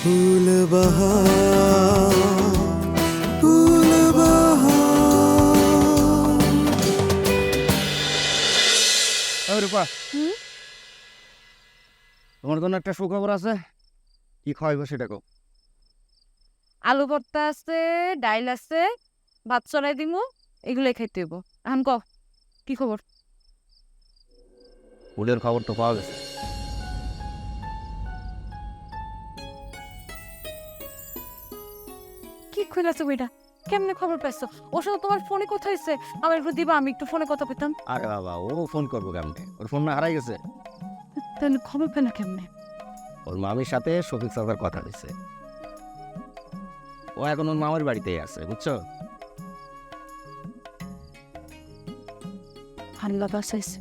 ফুল বাহার ফুল বাহার রূপা তোমার জন্য একটা সুখবর আছে? কি খাওয়াইবো সেটা কো আলু ভর্তা আছে ডাইল আছে ভাত চড়াই দিমু এগুলোই খাইতে হইব। এখন ক কি খবর? ফুলের খবর তো পাওয়া গেছে। কি খুলেছে বইটা কেমনে খবর পাইছো? ওর সাথে তোমার ফোনে কথা হয়েছে আমার একটু দিবা আমি একটু ফোনে কথা পেতাম আরে বাবা ও ফোন করব কেমনে? ওর ফোন না হারাই গেছে। তাহলে খবর পেলে কেমনে? ওর মামির সাথে শফিক সাদার কথা দিচ্ছে ও এখন ওর মামার বাড়িতেই আছে বুঝছ? আল্লাহ বাসাইছে।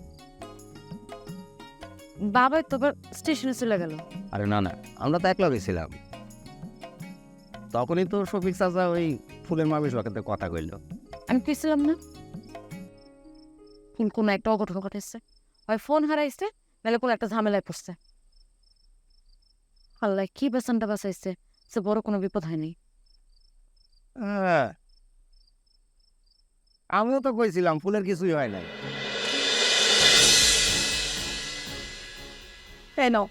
বাবা তো আবার স্টেশনে চলে গেল। আরে না না আমরা তো একলা গেছিলাম তখনই তো শফিক চাচা ওই ফুলের মামির সাথে কথা কইল। আমি কইছিলাম না? কোন কোনো একটা অঘটন ঘটেছে। হয় ফোন হারাইছে নাহলে কোনো একটা ঝামেলায় পড়ছে। আল্লাহ কি বেসনটা বাঁচাইছে সে বড় কোনো বিপদ হয়নি হ্যাঁ। আমিও তো কইছিলাম ফুলের কিছুই হয় নাই। এই নাও।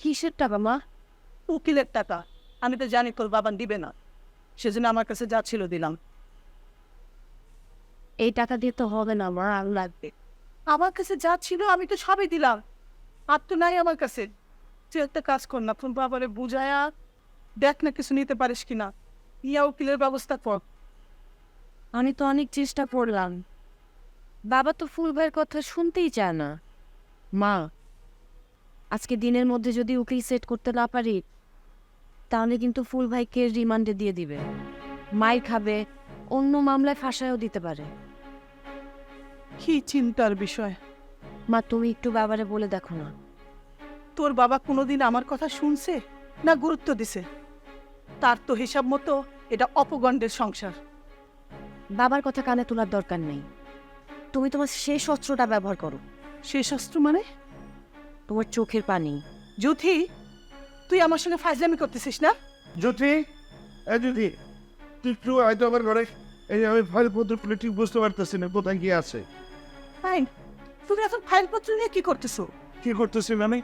কিসের টাকা মা উকিলের টাকা। আমি তো জানি তোর বাবা দিবে না। সেজন্য আমার কাছে যা ছিল দিলাম। এই টাকা দিয়ে তো হবে না আমার আর লাগবে। আমার কাছে যা ছিল আমি তো সবই দিলাম। আর তো নাই আমার কাছে। তুই একটা কাজ কর না তোর বাবারে বুঝায়া দেখ না কিছু নিতে পারিস কিনা। ইয়া উকিলের ব্যবস্থা কর। আমি তো অনেক চেষ্টা করলাম। বাবা তো ফুল ভাইয়ের কথা শুনতেই চায় না। মা আজকে দিনের মধ্যে যদি উকিল সেট করতে না পারি তাহলে কিন্তু ফুল ভাইকে রিমান্ডে দিয়ে দিবে। মাইর খাবে অন্য মামলায় ফাঁসায়ও দিতে পারে। কি চিন্তার বিষয়? মা তুমি একটু বাবারে বলে দেখো না। তোর বাবা কোনোদিন আমার কথা শুনছে না গুরুত্ব দিছে? তার তো হিসাব মতো এটা অপগণ্ডের সংসার। বাবার কথা কানে তোলার দরকার নেই। তুমি তোমার শেষ অস্ত্রটা ব্যবহার করো। শেষ অস্ত্র মানে? তোমার চোখের পানি। যুথি! তুই আমার সঙ্গে ফাজলামি করতেছিস না? জ্যোতি এ জ্যোতি তুই একটু হয়তো আমার ঘরে এই যে আমি ফাইল পত্র খুলে ঠিক বুঝতে পারতেছি না কোথায় কি আছে। ফাইন তুমি এখন ফাইলপত্র নিয়ে কি করতেছো? কি করতেছি মানে?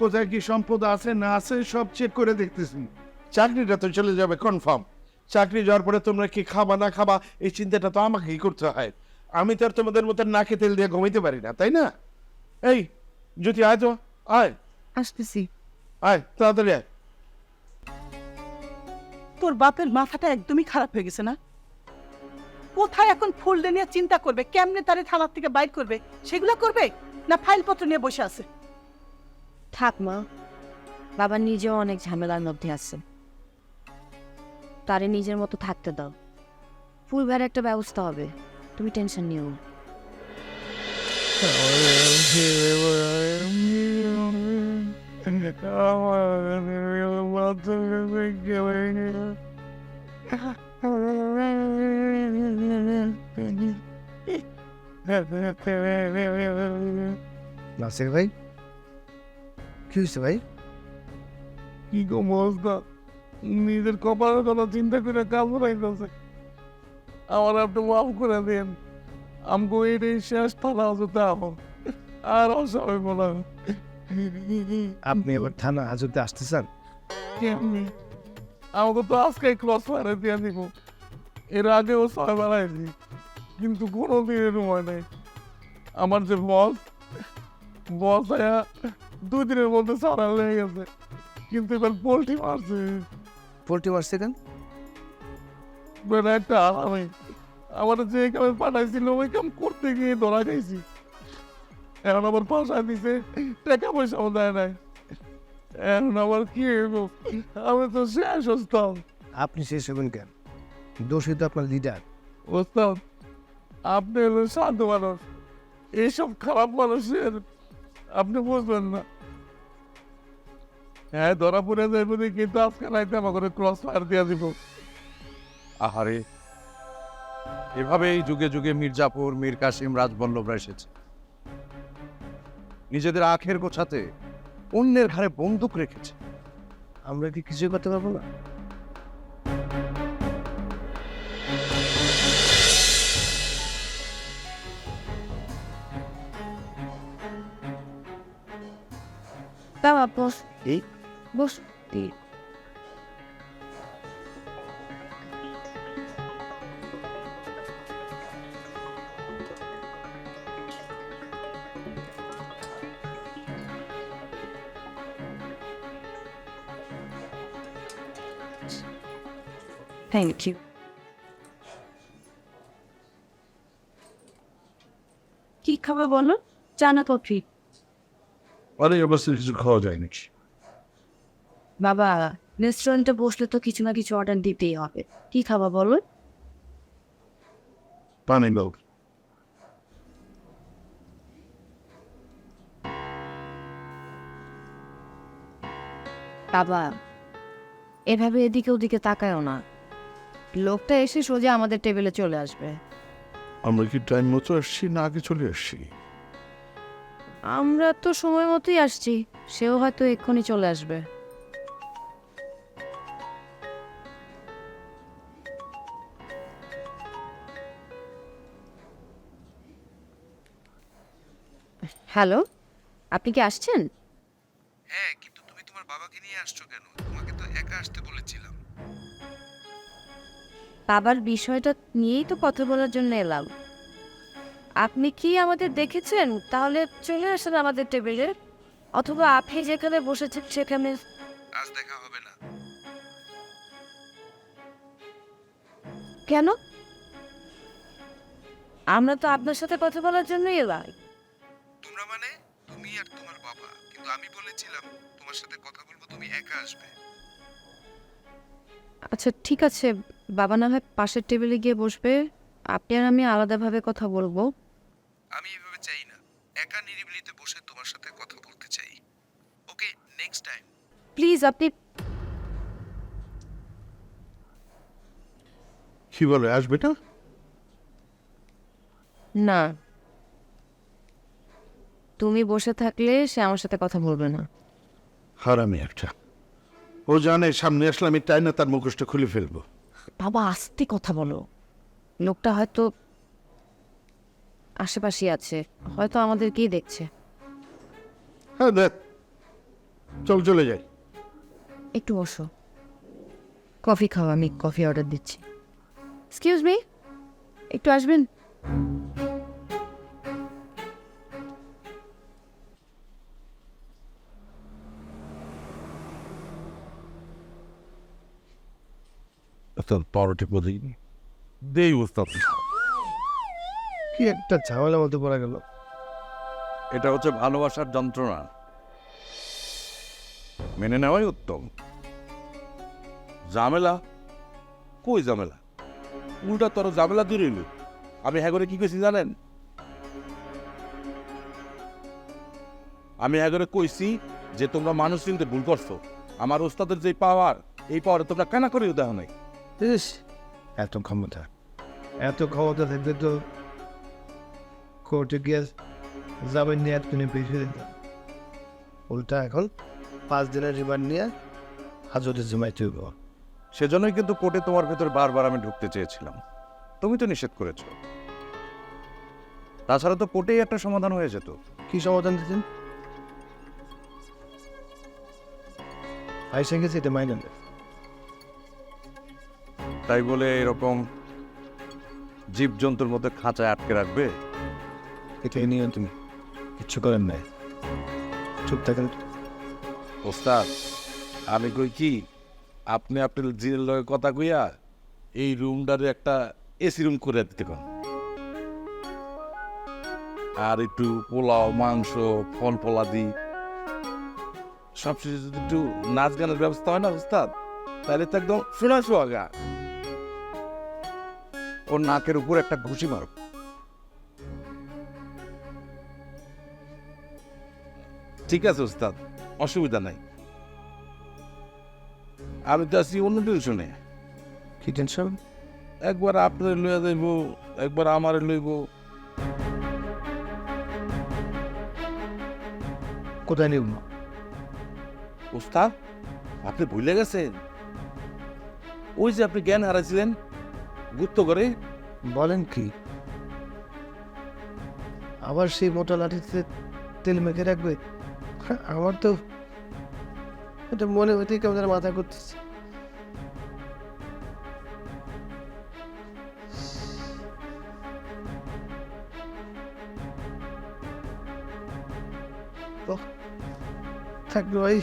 কোথায় কি সম্পদ আছে না আছে সব চেক করে দেখতেছি। চাকরিটা তো চলে যাবে কনফার্ম চাকরি যাওয়ার পরে তোমরা কি খাবা না খাবা এই চিন্তাটা তো আমাকেই করতে হয়। আমি তো আর তোমাদের মতো নাকে তেল দিয়ে ঘুমাইতে পারি না তাই না? এই যদি আয় তো আয়। আসতেছি। আয় তাড়াতাড়ি আয়। তোর বাপের মাথাটা একদমই খারাপ হয়ে গেছে না? কোথায় এখন ফুলডে নিয়ে চিন্তা করবে? কেমনে তারে থানার থেকে বাইর করবে? সেগুলো করবে? না ফাইলপত্র নিয়ে বসে আছে? থাক মা বাবা নিজেও অনেক ঝামেলার মধ্যে আছে। তারে নিজের মতো থাকতে দাও। ফুল ভাইয়ের একটা ব্যবস্থা হবে। তুমি টেনশন নিও না। নাসির ভাই কি হয়েছে ভাই কি গো মজদা নিজের কপালের কথা চিন্তা করে কাজ বানাইতেছে আমার আপনি মাফ করে দেন আমগো এটাই শেষ থানা হতে আমার আর অসহায় বলা আপনি এবার থানা হাজতে আসতে চান কেমনি আমাকে তো আজকে ক্রস ফায়ারে দিয়ে দিব। এর আগেও ছয় বেড়াইছি কিন্তু কোনো দিনের সময় নেই। আমার যে বস বস আয়া দুই দিনের মধ্যে সারা লেগে গেছে কিন্তু এবার পোলট্রি মারছে। পোলট্রি মারছে কেন? বেড়া একটা আরামে। আমার যে কামে পাঠাইছিল ওই কাম করতে গিয়ে ধরা খাইছি। এখন আবার পাশা দিছে টাকা পয়সাও দেয় নাই এখন আবার কি আমি তো শেষ হস্তাম আপনি শেষ হবেন কেন দোষী তো আপনার লিডার ওস্তাদ আপনি হলেন সাধু মানুষ এইসব খারাপ মানুষের আপনি বুঝবেন না হ্যাঁ ধরা পড়ে যাইব কিন্তু আজকে রাইতে আমাকে ক্রস ফায়ার দিয়ে দিব আহারে এভাবেই যুগে যুগে মির্জাপুর মীর কাসিম রাজবল্লভরা এসেছে নিজেদের আখের গোছাতে অন্যের ঘরে বন্দুক রেখেছে। আমরা কি কিছুই করতে পারব না? বাবা বস। এই? বস থ্যাংক ইউ কি খাবে বলো চানা কফি অনেক অবস্থা কিছু খাওয়া যায় নাকি? বাবা রেস্টুরেন্টে বসলে তো কিছু না কিছু অর্ডার দিতেই হবে। কি খাবা বলো পানি দাও বাবা এভাবে এদিকে ওদিকে তাকায়ও না। লোকটা এসে সোজা আমাদের টেবিলে চলে আসবে। আমরা কি টাইম মতো আসছি না আগে চলে আসছি? আমরা তো সময় মতোই আসছি সেও হয়তো এক্ষুনি চলে আসবে। হ্যালো আপনি কি আসছেন? হ্যাঁ কিন্তু তুমি তোমার বাবাকে নিয়ে আসছো কেন? তোমাকে তো একা আসতে বলেছিলাম বাবার বিষয়টা নিয়েই তো কথা বলার জন্য এলাম। আপনি কি আমাদের দেখেছেন? তাহলে চলে আসেন আমাদের টেবিলে। অথবা আপনি যেখানে বসেছেন সেখানে। আজ দেখা হবে না। কেন? আমরা তো আপনার সাথে কথা বলার জন্যই এলাম তোমরা মানে? তুমি আর তোমার বাবা। কিন্তু আমি বলেছিলাম তোমার সাথে কথা বলব তুমি একা আসবে। আচ্ছা ঠিক আছে। বাবা না হয় পাশের টেবিলে গিয়ে বসবে। আপনি আর আমি আলাদাভাবে কথা বলব। আমি এভাবে চাই না। একা নিরিবিলিতে বসে তোমার সাথে কথা বলতে চাই। ওকে নেক্সট টাইম প্লিজ আপনি কি বলে আসবে না? না। তুমি বসে থাকলে সে আমার সাথে কথা বলবে না। হারামি একটা। ও জানে সামনে আসলে আমি তাই না তার মুখোশটা খুলে ফেলব। বাবা আস্তে কথা বলো। লোকটা হয়তো আশেপাশে আছে হয়তো আমাদেরকেই দেখছে। হ্যাঁ দেখ চল চলে যাই। একটু বসো। কফি খাও আমি কফি অর্ডার দিচ্ছি। এক্সকিউজ মি একটু আসবেন? পরোটি বলি দেই উস্তাদ। কি একটা ঝামেলার মধ্যে পড়া গেল। এটা হচ্ছে ভালোবাসার যন্ত্রণা। মেনে নেওয়াই উত্তম। ঝামেলা? কই ঝামেলা? উল্টা তোর ঝামেলা দূরে এলো আমি হ্যাঁ করে কি কইছি জানেন? আমি হ্যাঁ করে কইছি যে তোমরা মানুষ চিনতে ভুল করছ। আমার ওস্তাদের যে পাওয়ার এই পাওয়ারে তোমরা কেনা করে দেখো নাই? ইস, এত ক্ষমতা এত ক্ষমতা থাকলে তো কোর্টে গিয়ে যাবেন নিয়ে এতক্ষণে পেছিয়ে দিতাম উল্টা এখন পাঁচ দিনের রিমান্ড নিয়ে হাজতে জমাইতে হইব। সেজন্যই কিন্তু কোর্টে তোমার ভেতর বারবার আমি ঢুকতে চেয়েছিলাম। তুমি তো নিষেধ করেছ। তাছাড়া তো কোর্টেই একটা সমাধান হয়ে যেত। কি সমাধান দিতেন? আইসে গেছে এটা মাইনে। তাই বলে এরকম জীবজন্তুর মধ্যে খাঁচায় আটকে রাখবে? এটা নিয়ে তুমি কিচ্ছু করেন নাই। চুপ থাকেন। ওস্তাদ আমি কই কি আপনি আপনার জিনের লগে কথা কইয়া এই রুমটারে একটা এসি রুম করে দিতে কোন। আর একটু পোলাও মাংস ফল ফলাদি। সবশেষে যদি একটু নাচ গানের ব্যবস্থা হয় না ওস্তাদ তাহলে তো একদম শোনা সোয়াগা ওর নাকের উপর একটা ঘুষি মারো। ঠিক আছে ওস্তাদ অসুবিধা নাই। আমি তো আছি অন্য টিউশনে। কি টেনশন? একবার আপনার লইয়া যাইব একবার আমার লইব। কোথায় নিব ওস্তাদ আপনি ভুলে গেছেন? ওই যে আপনি জ্ঞান হারাইছিলেন গুপ্ত করে? বলেন কি? আবার সেই মোটা লাঠিতে তেল মেখে রাখবে? আমার তো এটা মনে হতেই কেমন যেন মাথা করতেছে থাকবে ভাই।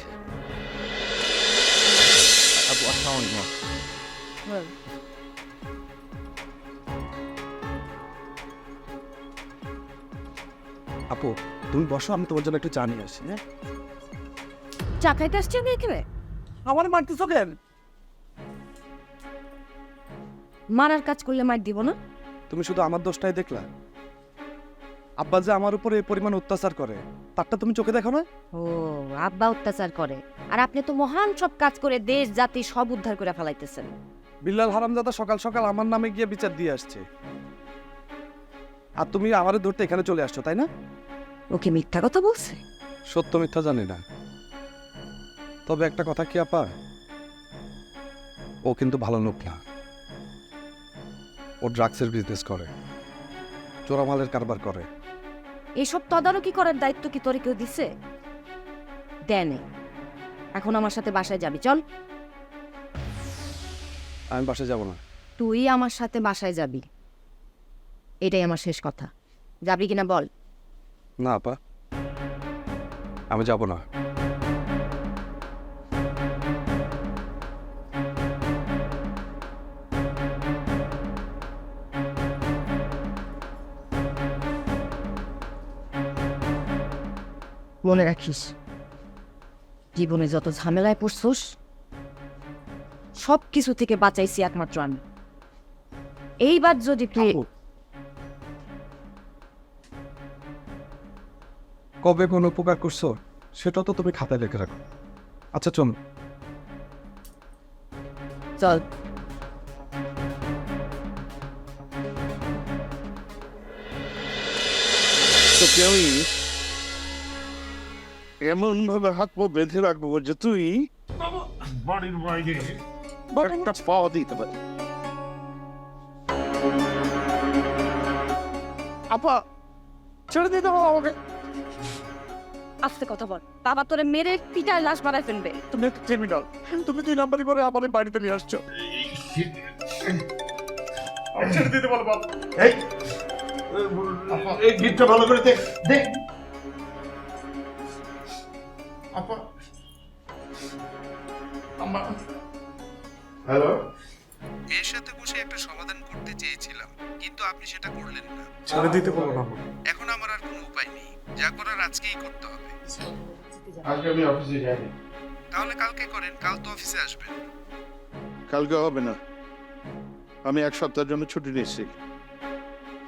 তুমি বসো আমি তোমার জন্য একটু চা নিয়ে আসি হ্যাঁ? চা খাইতে আসছেন এখানে? আমার মারতেছো কেন মারার কাজ করলে মার দিব না? তুমি শুধু আমার দোষটাই দেখলা। আব্বা যে আমার উপরে এই পরিমাণ অত্যাচার করে তারটা তুমি চোখে দেখো না? ও আব্বা অত্যাচার করে। আর আপনি তো মহান সব কাজ করে দেশ জাতি সব উদ্ধার করে ফেলাইতেছেন। বিল্লাল হারামজাদা সকাল সকাল আমার নামে গিয়ে বিচার দিয়ে আসছে। আর তুমি আমারে ধরতে এখানে চলে আসছো তাই না? ওকে মিথ্যা কথা বলছে? সত্য মিথ্যা জানি না। তবে একটা কথা কি আপা? ও কিন্তু ভালো লোক না। ও ড্রাগসের বিজনেস করে। চোরামালের কারবার করে। এসব তদারকি করার দায়িত্ব কি তোরে কেউ দিছে? দেনে এখন আমার সাথে বাসায় যাবি চল। আমি বাসে যাব না। তুই আমার সাথে বাসায় যাবি। এটাই আমার শেষ কথা। যাবি কিনা বল? না আপা। আমি যাব না। মনে রাখিস জীবনে যত ঝামেলায় পড়ছস সব কিছু থেকে বাঁচাইছি একমাত্র আমি। এইবার যদি তুই কবে কোনো উপকার করছ সেটা তো তুমি খাতায় লিখে রাখো। আচ্ছা চল। চল। এমন ভাবে হাত পা বেঁধে রাখব যে তুই বাড়ির বাইরে একটা পাওয়া দিতে পারি আপা ছেড়ে দিতে হবে আমাকে। আস্তে কথা বল। বাবা তোরে মেরে পিটায় লাশ বাড়ায় ফেলবে। তুমি একটা ক্রিমিনাল তুমি দুই নাম্বারই করে আমার বাড়িতে নিয়ে আসছো। ছেড়ে দিতে বলো বাবা এই এই গিটটা ভালো করে দেখ দেখ আপা। আমা হ্যালো? এর সাথে বসে একটা সমাধান করতে চেয়েছিলাম কিন্তু আপনি সেটা করলেন না। ছেড়ে দিতে বলো না এখন আমার আর কোনো উপায় নেই। যা করার আজকেই করতে হবে। আজকে আমি অফিসে যাইনি। তাহলে কালকে করেন কাল তো অফিসে আসবেন। কালকে হবে না। আমি এক সপ্তাহের জন্য ছুটি নিচ্ছি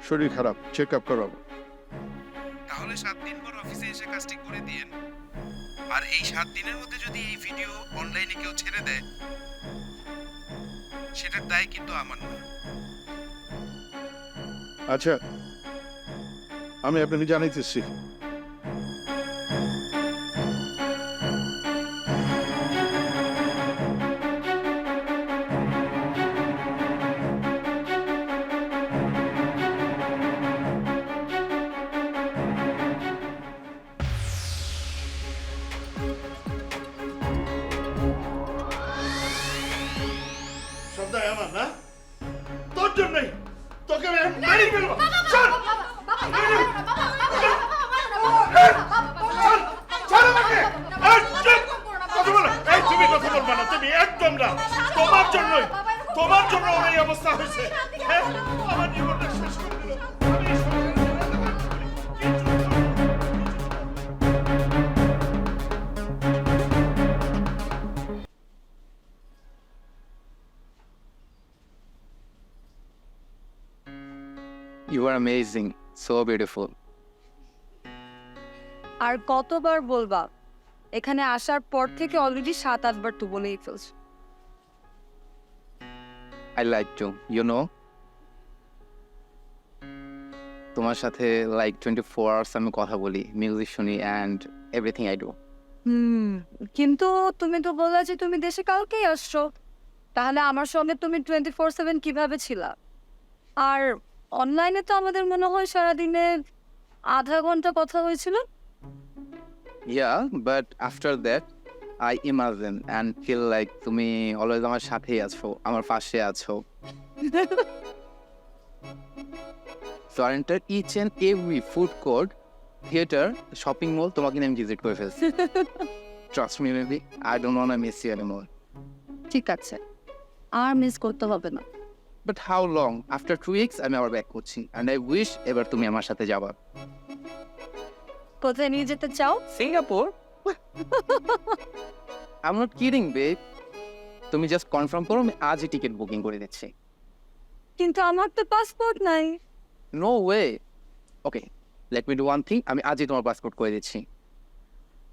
শরীর খারাপ চেক আপ করাবো। তাহলে সাত দিন পর অফিসে এসে কাজটি করে দিয়েন। আর এই সাত দিনের মধ্যে যদি এই ভিডিও অনলাইনে কেউ ছেড়ে দেয় সেটার দায় কিন্তু আমার না। আচ্ছা আমি আপনাকে জানাইতেছি। So beautiful. আর কতবার বলবা এখানে আসার পর থেকে অলরেডি সাত আটবার তো বলেই ফেলছ I like to, you know? তোমার সাথে লাইক টোয়েন্টি ফোর আওয়ার্স আমি কথা বলি মিউজিক শুনি and everything I do hmm কিন্তু তুমি তো বললে যে তুমি দেশে কালকেই আসছো তাহলে আমার সঙ্গে তুমি টোয়েন্টি ফোর সেভেন কীভাবে ছিলা আর অনলাইনে তো আমাদের মনে হয় সারা দিনে আধা ঘণ্টা কথা হয়েছিল। Yeah but after that I imagine and feel like তুমি অলওয়েজ আমার সাথেই আছো আমার পাশে আছো। টরেন্টার each and every food court theatre shopping mall তোমাকে আমি ভিজিট করে ফেলছি। Trust me maybe I don't want miss you anymore ঠিক আছে আর মিস করতে হবে না। But how long After two weeks, আমি আবার ব্যাক করছি and আই wish এবার তুমি আমার সাথে যাবা। কোথায় নিয়ে যেতে চাও? Singapore. I'm not kidding, babe. তুমি জাস্ট কনফার্ম করো আমি আজই টিকিট বুকিং করে দিচ্ছি। কিন্তু আমার তো পাসপোর্ট নাই। No way okay let me do one thing আমি আজই তোমার পাসপোর্ট করে দিচ্ছি।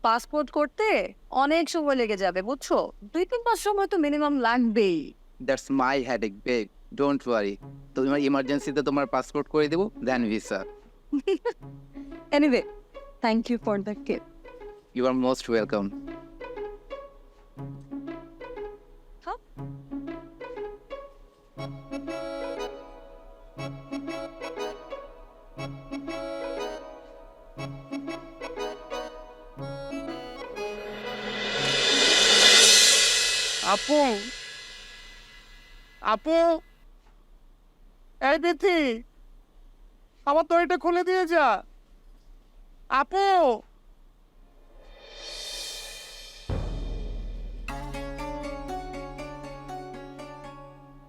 পাসপোর্ট করতে অনেক সময় লেগে যাবে বুঝছ? দুই তিন মাস সময় তো মিনিমাম লাগবেই। That's my headache babe don't worry তোমার ইমার্জেন্সিতে তোমার পাসপোর্ট করে দেবো then visa anyway thank you for the gift you are most welcome আপু আপু এই বিথি আমার দড়িটা খুলে দিয়ে যা। আপু।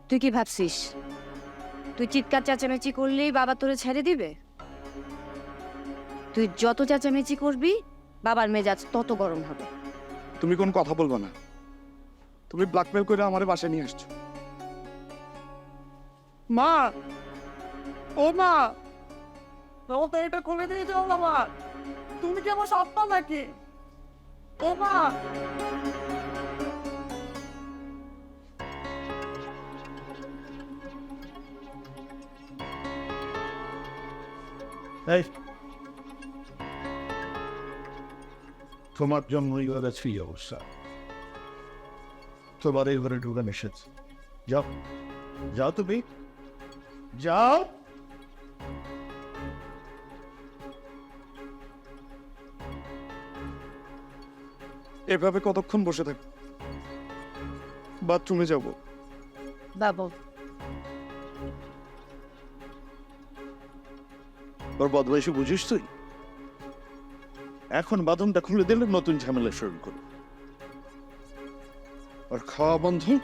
তুই কি ভাবছিস? তুই চিৎকার চেঁচামেচি করলেই বাবা তোরে ছেড়ে দিবে? তুই যত চেঁচামেচি করবি বাবার মেজাজ তত গরম হবে। তুমি কোন কথা বলব না। তুমি ব্ল্যাকমেল করে আমার বাসায় নিয়ে আসছো। মা ও মা। তোমার দড়িটা খুলে দিয়ে যাও আমার তুমি কি আমার সপ্তাহ নাকি? ও মা। এই। তোমার জন্য এই ঘরে ফি অবস্থা। তোমার এই ঘরে ঢুকে এসেছে যাও। যাও তুমি। যাও। এভাবে কতক্ষণ বসে থাক বাথরুমে যাব। বাবা। বদমাইশি বুঝিস তুই? এখন বাঁধনটা খুলে দিলে নতুন ঝামেলা শুরু করবে আর খাওয়া বন্ধ?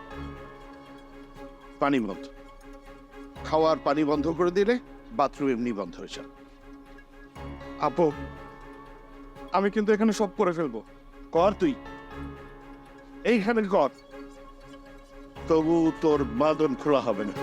পানি বন্ধ। খাওয়ার পানি বন্ধ করে দিলে বাথরুম এমনি বন্ধ হয়ে যাবে। আপু আমি কিন্তু এখানে সব করে ফেলব। কর তুই। এইখানে কর। তবু তোর বাদন খোলা হবে না।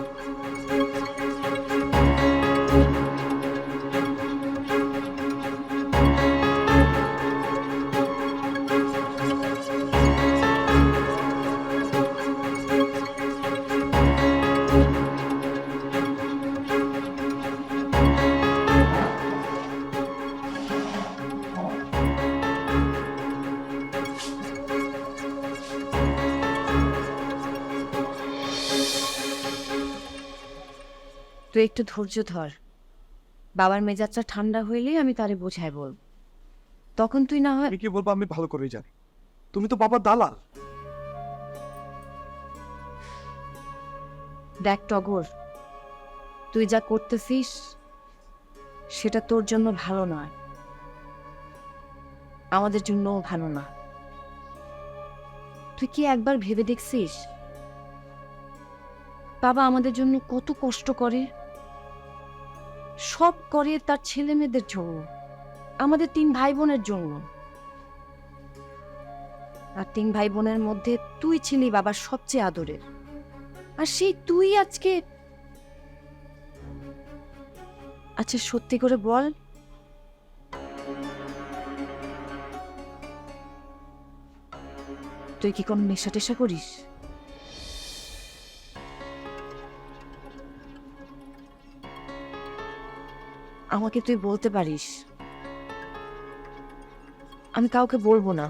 তুই একটু ধৈর্য ধর। বাবার মেজাজটা ঠান্ডা হইলেই আমি তারে বোঝাই বলব। তখন তুই না হয় আমি কি বলব? আমি ভালো করেই জানি। তুমি তো বাবার দালাল। দেখ টগর তুই যা করতেছিস সেটা তোর জন্য ভালো নয়। আমাদের জন্যও ভালো না। তুই কি একবার ভেবে দেখছিস? বাবা আমাদের জন্য কত কষ্ট করে। সব করে তার ছেলে মেয়েদের জন্য, আমাদের তিন ভাই বোনের জন্য। আর তিন ভাই বোনের মধ্যে তুই ছিলি বাবার সবচেয়ে আদরের। আর সেই তুই আজকে আচ্ছা সত্যি করে বল। তুই কি কোনো নেশা টেশা করিস? আমাকে তুই বলতে পারিস। আমি কাউকে বলব না।